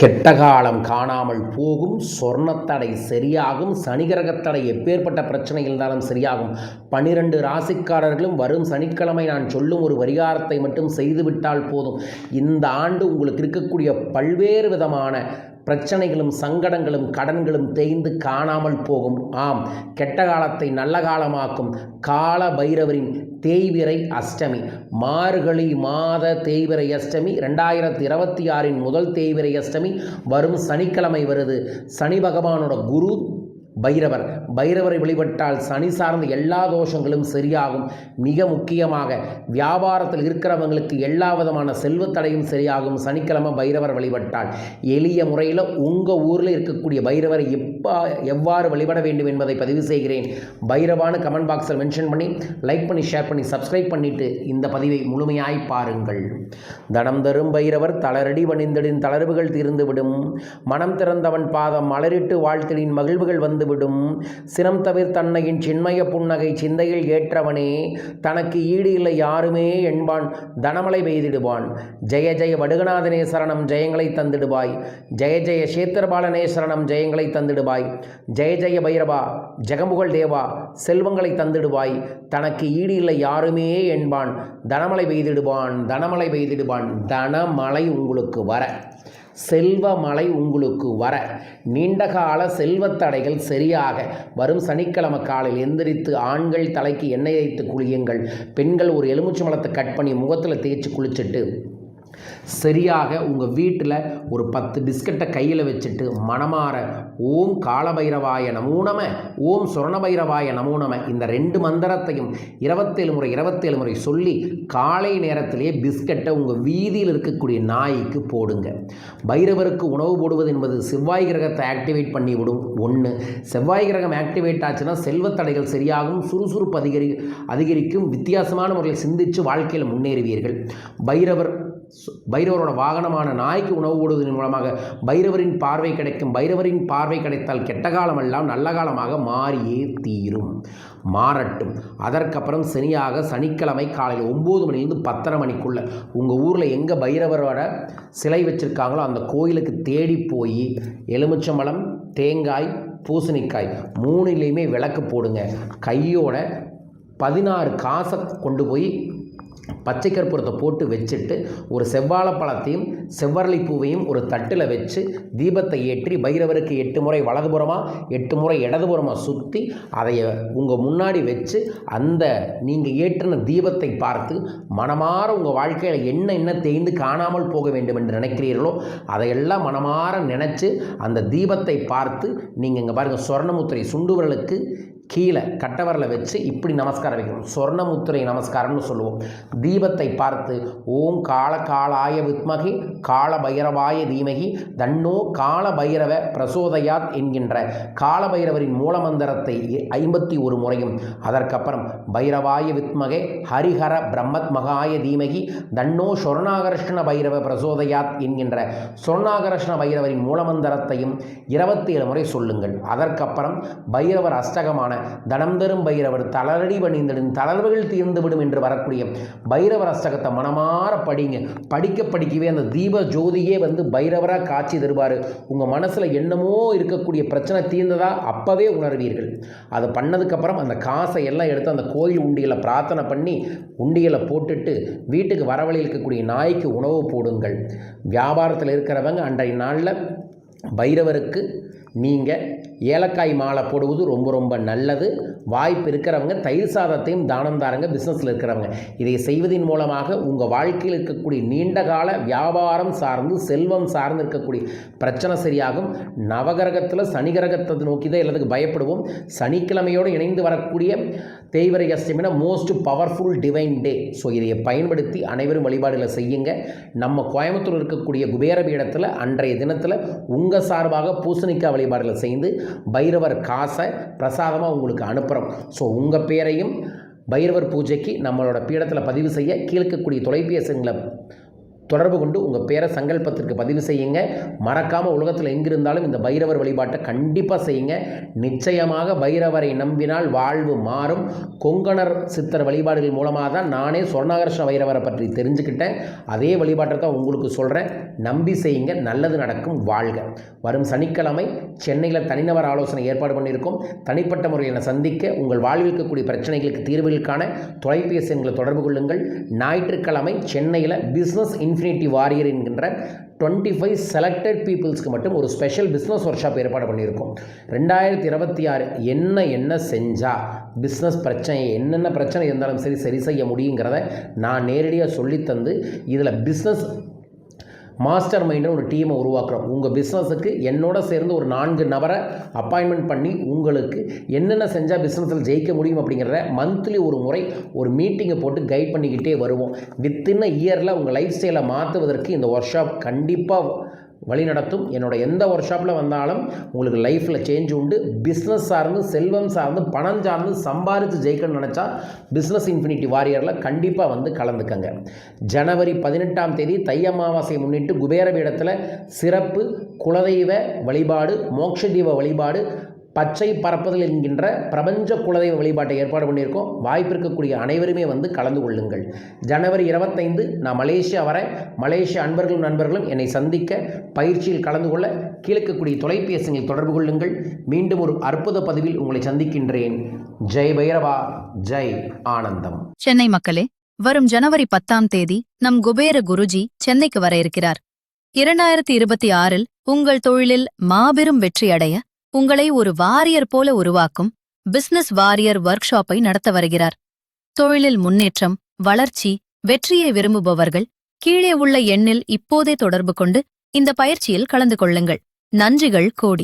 கெட்ட காலம் காணாமல் போகும் சொர்ணத்தடை சரியாகும் சனிகிரகத்தடை எப்பேற்பட்ட பிரச்சனை இருந்தாலும் சரியாகும். பனிரெண்டு ராசிக்காரர்களும் வரும் சனிக்கிழமை நான் சொல்லும் ஒரு பரிகாரத்தை மட்டும் செய்துவிட்டால் போதும். இந்த ஆண்டு உங்களுக்கு இருக்கக்கூடிய பல்வேறு விதமான பிரச்சனைகளும் சங்கடங்களும் கடன்களும் தேய்ந்து காணாமல் போகும். ஆம் கெட்ட காலத்தை நல்ல காலமாக்கும். கால பைரவரின் தேய்விரை அஷ்டமி. மார்கழி மாத தேய்விரை அஷ்டமி ரெண்டாயிரத்தி இருபத்தி ஆறின் முதல் தேய்விரை அஷ்டமி வரும் சனிக்கிழமை வருது. சனி பகவானோட குரு பைரவர். பைரவரை வழிபட்டால் சனி சார்ந்த எல்லா தோஷங்களும் சரியாகும். மிக முக்கியமாக வியாபாரத்தில் இருக்கிறவங்களுக்கு எல்லா விதமான செல்வத்தடையும் சரியாகும். சனிக்கிழமை பைரவர் வழிபட்டால் எளிய முறையில் உங்கள் ஊரில் இருக்கக்கூடிய பைரவரை எப்பா எவ்வாறு வழிபட வேண்டும் என்பதை பதிவு செய்கிறேன். பைரவான கமெண்ட் பாக்ஸில் மென்ஷன் பண்ணி லைக் பண்ணி ஷேர் பண்ணி சப்ஸ்கிரைப் பண்ணிவிட்டு இந்த பதிவை முழுமையாய் பாருங்கள். தனம் தரும் பைரவர் தளரடி வணிந்தடின் தளர்வுகள் தீர்ந்துவிடும். மனம் திறந்தவன் பாதம் மலரிட்டு வாழ்த்தலின் மகிழ்வுகள் வந்து விடும் சினம் தவிர் தன்னையின் சின்மய புன்னகை சிந்தையில் ஏற்றவனே தனக்கு ஈடு இல்லை யாருமே என்பான் தனமலை பெய்திடுவான். ஜெய ஜெய வடுகநாதனே சரணம் ஜெயங்களை தந்திடுவாய். ஜெய ஜெய சேத்திரபாலனே சரணம் ஜெயங்களை தந்திடுவாய். ஜெய ஜெய பைரவா ஜெகமுகல் தேவா செல்வங்களை தந்திடுவாய். தனக்கு ஈடு இல்லை யாருமே என்பான் தனமலை பெய்திடுவான் தனமலை பெய்திடுவான். தனமலை உங்களுக்கு வர. செல்வ மழை உங்களுக்கு வர. நீண்டகால செல்வத்தடைகள் சரியாக. வரும் சனிக்கிழமை காலையில் எந்திரித்து ஆண்கள் தலைக்கு எண்ணெய் வைத்து குளியுங்கள். பெண்கள் ஒரு எலுமிச்சை மலத்தை கட் பண்ணி முகத்தில் தேய்ச்சி குளிச்சுட்டு சரியாக உங்கள் வீட்டில் ஒரு பத்து பிஸ்கட்டை கையில் வச்சுட்டு மனமாற ஓம் காலபைரவாய நமூனம ஓம் சுரணபைரவாய நமூனம இந்த ரெண்டு மந்திரத்தையும் இருபத்தேழு முறை இருபத்தேழு முறை சொல்லி காலை நேரத்திலேயே பிஸ்கட்டை உங்கள் வீதியில் இருக்கக்கூடிய நாய்க்கு போடுங்க. பைரவருக்கு உணவு போடுவது என்பது செவ்வாய் கிரகத்தை ஆக்டிவேட் பண்ணி விடும் ஒன்று செவ்வாய் கிரகம் ஆக்டிவேட் ஆச்சுன்னா செல்வத்தடைகள் சரியாகும் சுறுசுறுப்பு அதிகரி அதிகரிக்கும் வித்தியாசமான முறையில் சிந்தித்து வாழ்க்கையில் முன்னேறுவீர்கள். பைரவர் பைரவரோட வாகனமான நாய்க்கு உணவு போடுவதன் மூலமாக பைரவரின் பார்வை கிடைக்கும். பைரவரின் பார்வை கிடைத்தால் கெட்ட காலமெல்லாம் நல்ல காலமாக மாறியே தீரும். மாறட்டும். அதற்கப்புறம் சனியாக சனிக்கிழமை காலையில் ஒம்பது மணிலேருந்து பத்தரை மணிக்குள்ள உங்கள் ஊரில் எங்கே பைரவரோட சிலை வச்சுருக்காங்களோ அந்த கோயிலுக்கு தேடி போய் எலுமிச்சம்பழம் தேங்காய் பூசணிக்காய் மூணுலேயுமே விளக்கு போடுங்க. கையோட பதினாறு காசை கொண்டு போய் பச்சை கற்பூரத்தை போட்டு வச்சுட்டு ஒரு செவ்வாழைப்பழத்தையும் செவ்வரளி பூவையும் ஒரு தட்டில் வச்சு தீபத்தை ஏற்றி பைரவருக்கு எட்டு முறை வலதுபுறமாக எட்டு முறை இடதுபுறமாக சுற்றி அதை உங்கள் முன்னாடி வச்சு அந்த நீங்கள் ஏற்றின தீபத்தை பார்த்து மனமாற உங்கள் வாழ்க்கையில் என்ன என்ன தேய்ந்து காணாமல் போக வேண்டும் என்று நினைக்கிறீர்களோ அதையெல்லாம் மனமாற நினச்சி அந்த தீபத்தை பார்த்து நீங்கள் இங்கே பாருங்கள் சொர்ணமுத்திரை சுண்டுவரலுக்கு கீழே கட்டவரில் வச்சு இப்படி நமஸ்காரம் வைக்கணும். சொர்ணமுத்திரை நமஸ்காரம்னு சொல்லுவோம். தீபத்தை பார்த்து ஓம் கால காலாய வித்மகி கால பைரவாய தீமகி தன்னோ கால பைரவ பிரசோதயாத் என்கின்ற கால பைரவரின் மூலமந்திரத்தை ஐம்பத்தி ஒரு முறையும். அதற்கப்புறம் பைரவாய வித்மகே ஹரிஹர பிரம்மத் மகாய தீமகி தன்னோ சொர்ணாகர்ஷ்ண பைரவ பிரசோதயாத் என்கின்ற சொர்ணாகர்ஷ்ண பைரவரின் மூலமந்திரத்தையும் இருபத்தி ஏழு முறை சொல்லுங்கள். அதற்கப்புறம் பைரவர் அஷ்டகமான தனம் தரும் பைரவர் தளரடி பணிந்தடின் தளர்வுகள் தீர்ந்துவிடும் என்று வரக்கூடிய பைரவர் அஷ்டகத்தை மனமாற படிங்க. படிக்க படிக்கவே அந்த தீப ஜோதியே வந்து பைரவராக காட்சி தருவார். உங்கள் மனசில் என்னமோ இருக்கக்கூடிய பிரச்சனை தீர்ந்ததா அப்போவே உணர்வீர்கள். அதை பண்ணதுக்கப்புறம் அந்த காசை எல்லாம் எடுத்து அந்த கோயில் உண்டியலை பிரார்த்தனை பண்ணி உண்டியலை போட்டுட்டு வீட்டுக்கு வரவழி இருக்கக்கூடிய நாய்க்கு உணவு போடுங்கள். வியாபாரத்தில் இருக்கிறவங்க அன்றைய நாளில் பைரவருக்கு நீங்கள் ஏலக்காய் மாலை போடுவது ரொம்ப ரொம்ப நல்லது. வாய்ப்பு இருக்கிறவங்க தயிர் சாதத்தையும் தானம் தாருங்க பிஸ்னஸில் இருக்கிறவங்க. இதை செய்வதன் மூலமாக உங்கள் வாழ்க்கையில் இருக்கக்கூடிய நீண்ட கால வியாபாரம் சார்ந்து செல்வம் சார்ந்து இருக்கக்கூடிய பிரச்சனை சரியாகும். நவகிரகத்தில் சனி கிரகத்தை நோக்கி தான் எல்லாத்துக்கும் பயப்படுவோம். சனிக்கிழமையோடு இணைந்து வரக்கூடிய தேய்வரை அஷ்டமினா most powerful divine day so இதை பயன்படுத்தி அனைவரும் வழிபாடுகளை செய்யுங்க. நம்ம கோயம்புத்தூர் இருக்கக்கூடிய குபேர பீடத்தில் அன்றைய தினத்தில் உங்கள் சார்பாக பூசணிக்காய் வழிபாடுகளை செய்து பைரவர் காசை பிரசாதமாக உங்களுக்கு அனுப்புகிறோம் ஸோ உங்கள் பேரையும் பைரவர் பூஜைக்கு நம்மளோட பீடத்தில் பதிவு செய்ய கீழ்க்கக்கூடிய தொலைபேசிகளை தொடர்பு கொண்டு உங்கள் பேரை சங்கல்பத்திற்கு பதிவு செய்யுங்க. மறக்காமல் உலகத்தில் எங்கிருந்தாலும் இந்த பைரவர் வழிபாட்டை கண்டிப்பாக செய்யுங்க. நிச்சயமாக பைரவரை நம்பினால் வாழ்வு மாறும். கொங்கணர் சித்தர் வழிபாடுகள் மூலமாக தான் நானே சொர்ணாகர்ஷ்ண பைரவரை பற்றி தெரிஞ்சுக்கிட்டேன். அதே வழிபாட்டை தான் உங்களுக்கு சொல்கிறேன் நம்பி செய்யுங்க. நல்லது நடக்கும். வாழ்க. வரும் சனிக்கிழமை சென்னையில் தனிநபர் ஆலோசனை ஏற்பாடு பண்ணியிருக்கோம். தனிப்பட்ட முறையில் என்னை சந்திக்க உங்கள் வாழ்வில் இருக்கக்கூடிய பிரச்சனைகளுக்கு தீர்வுகளுக்கான தொலைபேசி எண்களை தொடர்பு கொள்ளுங்கள். ஞாயிற்றுக்கிழமை சென்னையில் பிஸ்னஸ் இன் இன்ஃபினிட்டி வாரியர் என்கின்ற டுவெண்ட்டி ஃபைவ் செலக்டட் பீப்புள்ஸ்க்கு மட்டும் ஒரு ஸ்பெஷல் பிஸ்னஸ் ஒர்க் ஷாப் ஏற்பாடு பண்ணியிருக்கோம். ரெண்டாயிரத்தி இருபத்தி ஆறு என்ன என்ன செஞ்சால் பிஸ்னஸ் பிரச்சனை என்னென்ன பிரச்சனை இருந்தாலும் சரி சரி செய்ய முடியுங்கிறத நான் நேரடியாக சொல்லித்தந்து இதில் பிஸ்னஸ் மாஸ்டர் மைண்டுன்னு ஒரு டீமை உருவாக்குறோம். உங்கள் பிஸ்னஸுக்கு என்னோட சேர்ந்து ஒரு நான்கு நபரை அப்பாயின்மெண்ட் பண்ணி உங்களுக்கு என்னென்ன செஞ்சால் பிஸ்னஸில் ஜெயிக்க முடியும் அப்படிங்கிறத மந்த்லி ஒரு முறை ஒரு மீட்டிங்கை போட்டு கைட் பண்ணிக்கிட்டே வருவோம். வித்தின் இயரில் உங்கள் லைஃப் ஸ்டைலை மாற்றுவதற்கு இந்த ஒர்க் ஷாப் கண்டிப்பாக வழி நடத்தும் என்னோட எந்த ஒர்க் ஷாப்பில் வந்தாலும் உங்களுக்கு லைஃப்பில் சேஞ்ச் உண்டு. பிஸ்னஸ் சார்ந்து செல்வம் சார்ந்து பணம் சார்ந்து சம்பாரித்து ஜெயிக்கணும்னு நினச்சா பிஸ்னஸ் இன்ஃபினிட்டி வாரியரில் கண்டிப்பாக வந்து கலந்துக்கங்க. ஜனவரி பதினெட்டாம் தேதி தை அமாவாசையை முன்னிட்டு குபேர பீடத்தில் சிறப்பு குலதெய்வ வழிபாடு மோக்ஷ தீப வழிபாடு பச்சை பரப்புதல் என்கின்ற பிரபஞ்ச குலதெய்வ வழிபாட்டை ஏற்பாடு பண்ணியிருக்கோம். வாய்ப்பு இருக்கக்கூடிய அனைவருமே வந்து கலந்து கொள்ளுங்கள். ஜனவரி இருபத்தைந்து நான் மலேசியா வரேன். மலேசிய அன்பர்களும் நண்பர்களும் என்னை சந்திக்க பயிற்சியில் கலந்து கொள்ள கீழக்கக்கூடிய தொலைபேசியில் தொடர்பு கொள்ளுங்கள். மீண்டும் ஒரு அற்புத பதிவில் உங்களை சந்திக்கின்றேன். ஜெய் பைரவா ஜெய் ஆனந்தம். சென்னை மக்களே வரும் ஜனவரி பத்தாம் தேதி நம் குபேர குருஜி சென்னைக்கு வர இருக்கிறார். இரண்டாயிரத்தி இருபத்தி ஆறில் உங்கள் தொழிலில் மாபெரும் வெற்றி அடைய உங்களை ஒரு வாரியர் போல உருவாக்கும் பிசினஸ் வாரியர் ஒர்க் ஷாப்பை நடத்த வருகிறார். தொழிலில் முன்னேற்றம் வளர்ச்சி வெற்றியை விரும்புபவர்கள் கீழே உள்ள எண்ணில் இப்போதே தொடர்பு கொண்டு இந்த பயிற்சியில் கலந்து கொள்ளுங்கள். நன்றிகள் கோடி!